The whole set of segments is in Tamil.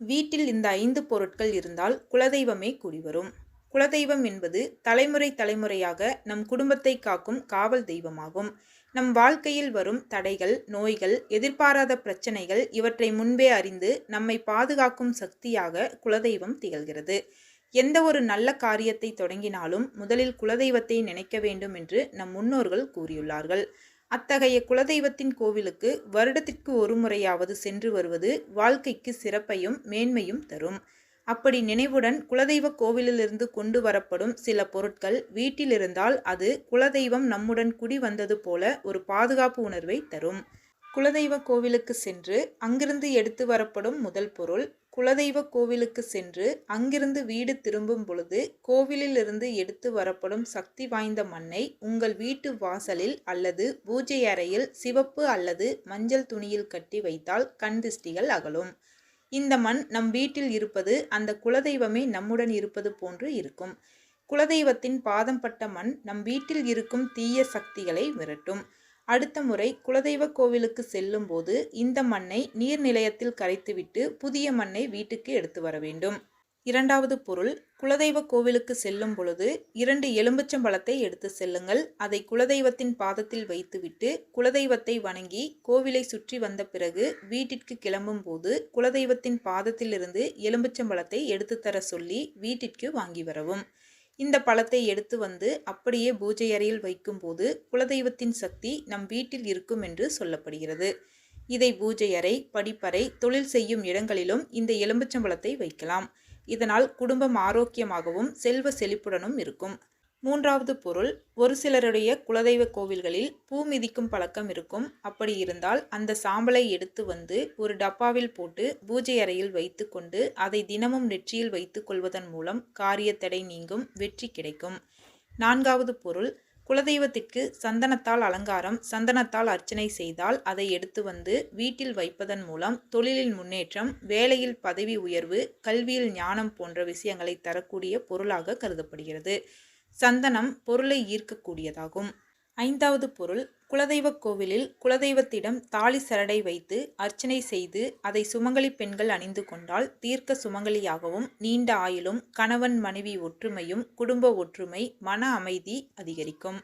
வீட்டில் இந்த ஐந்து பொருட்கள் இருந்தால் குலதெய்வமே குடிவரும். குலதெய்வம் என்பது தலைமுறை தலைமுறையாக நம் குடும்பத்தை காக்கும் காவல் தெய்வமாகும். நம் வாழ்க்கையில் வரும் தடைகள் நோய்கள் எதிர்பாராத பிரச்சனைகள் இவற்றை முன்பே அறிந்து நம்மை பாதுகாக்கும் சக்தியாக குலதெய்வம் திகழ்கிறது. எந்த ஒரு நல்ல காரியத்தை தொடங்கினாலும் முதலில் குலதெய்வத்தை நினைக்க வேண்டும் என்று நம் முன்னோர்கள் கூறியுள்ளார்கள். அத்தகைய குலதெய்வத்தின் கோவிலுக்கு வருடத்திற்கு ஒரு முறையாவது சென்று வருவது வாழ்க்கைக்கு சிறப்பையும் மேன்மையும் தரும். அப்படி நினைவுடன் குலதெய்வ கோவிலிலிருந்து கொண்டு வரப்படும் சில பொருட்கள் வீட்டில் இருந்தால் அது குலதெய்வம் நம்முடன் குடி வந்தது போல ஒரு பாதுகாப்பு உணர்வை தரும். குலதெய்வ கோவிலுக்கு சென்று அங்கிருந்து எடுத்து வரப்படும் முதல் பொருள் குலதெய்வ கோவிலுக்கு சென்று அங்கிருந்து வீடு திரும்பும் பொழுது கோவிலிலிருந்து எடுத்து வரப்படும் சக்தி வாய்ந்த மண்ணை உங்கள் வீட்டு வாசலில் அல்லது பூஜை அறையில் சிவப்பு அல்லது மஞ்சள் துணியில் கட்டி வைத்தால் கண் திஷ்டிகள் அகலும். இந்த மண் நம் வீட்டில் இருப்பது அந்த குலதெய்வமே நம்முடன் இருப்பது போன்று இருக்கும். குலதெய்வத்தின் பாதம் பட்ட மண் நம் வீட்டில் இருக்கும் தீய சக்திகளை விரட்டும் அடுத்த முறை குலதெய்வ கோவிலுக்கு செல்லும் போது இந்த மண்ணை நீர் நிலையத்தில் கரைத்துவிட்டு புதிய மண்ணை வீட்டுக்கு எடுத்து வர வேண்டும். இரண்டாவது பொருள் குலதெய்வ கோவிலுக்கு செல்லும் பொழுது இரண்டு எலும்புச்சம்பழத்தை எடுத்து செல்லுங்கள். அதை குலதெய்வத்தின் பாதத்தில் வைத்துவிட்டு குலதெய்வத்தை வணங்கி கோவிலை சுற்றி வந்த பிறகு வீட்டிற்கு கிளம்பும் போது குலதெய்வத்தின் பாதத்திலிருந்து எலும்புச்சம்பழத்தை எடுத்து தர சொல்லி வீட்டிற்கு வாங்கி வரவும். இந்த பழத்தை எடுத்து வந்து அப்படியே பூஜை அறையில் வைக்கும்போது குலதெய்வத்தின் சக்தி நம் வீட்டில் இருக்கும் என்று சொல்லப்படுகிறது. இதை பூஜை அறை படிப்பறை தொழில் செய்யும் இடங்களிலும் இந்த எலும்புச்சம்பழத்தை வைக்கலாம். இதனால் குடும்பம் ஆரோக்கியமாகவும் செல்வ செழிப்புடனும் இருக்கும். மூன்றாவது பொருள் ஒரு சிலருடைய குலதெய்வ கோவில்களில் பூ மிதிக்கும் பழக்கம் இருக்கும். அப்படி இருந்தால் அந்த சாம்பலை எடுத்து வந்து ஒரு டப்பாவில் போட்டு பூஜை அறையில் வைத்து கொண்டு அதை தினமும் நெற்றியில் வைத்து கொள்வதன் மூலம் காரிய தடை நீங்கும் வெற்றி கிடைக்கும். நான்காவது பொருள் குலதெய்வத்திற்கு சந்தனத்தால் அலங்காரம் சந்தனத்தால் அர்ச்சனை செய்தால் அதை எடுத்து வந்து வீட்டில் வைப்பதன் மூலம் தொழிலில் முன்னேற்றம் வேலையில் பதவி உயர்வு கல்வியில் ஞானம் போன்ற விஷயங்களை தரக்கூடிய பொருளாக கருதப்படுகிறது. சந்தனம் பொருளை ஈர்க்கக்கூடியதாகும். ஐந்தாவது பொருள் குலதெய்வ கோவிலில் குலதெய்வத்திடம் தாலி சரடை வைத்து அர்ச்சனை செய்து அதை சுமங்கலி பெண்கள் அணிந்து கொண்டால் தீர்க்க சுமங்கலியாகவும் நீண்ட ஆயுளும் கணவன் மனைவி ஒற்றுமையும் குடும்ப ஒற்றுமை மன அமைதி அதிகரிக்கும்.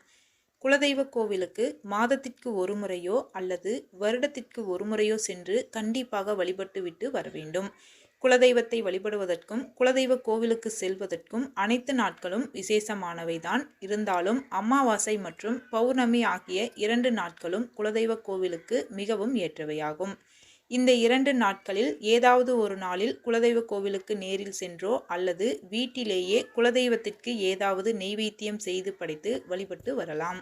குலதெய்வ கோவிலுக்கு மாதத்திற்கு ஒரு முறையோ அல்லது வருடத்திற்கு ஒரு முறையோ சென்று கண்டிப்பாக வழிபட்டுவிட்டு வர வேண்டும். குலதெய்வத்தை வழிபடுவதற்கும் குலதெய்வ கோவிலுக்கு செல்வதற்கும் அனைத்து நாட்களும் விசேஷமானவைதான். இருந்தாலும் அமாவாசை மற்றும் பௌர்ணமி ஆகிய இரண்டு நாட்களும் குலதெய்வ கோவிலுக்கு மிகவும் ஏற்றவையாகும். இந்த இரண்டு நாட்களில் ஏதாவது ஒரு நாளில் குலதெய்வ கோவிலுக்கு நேரில் சென்றோ அல்லது வீட்டிலேயே குலதெய்வத்திற்கு ஏதாவது நெய்வேத்தியம் செய்து படைத்து வழிபட்டு வரலாம்.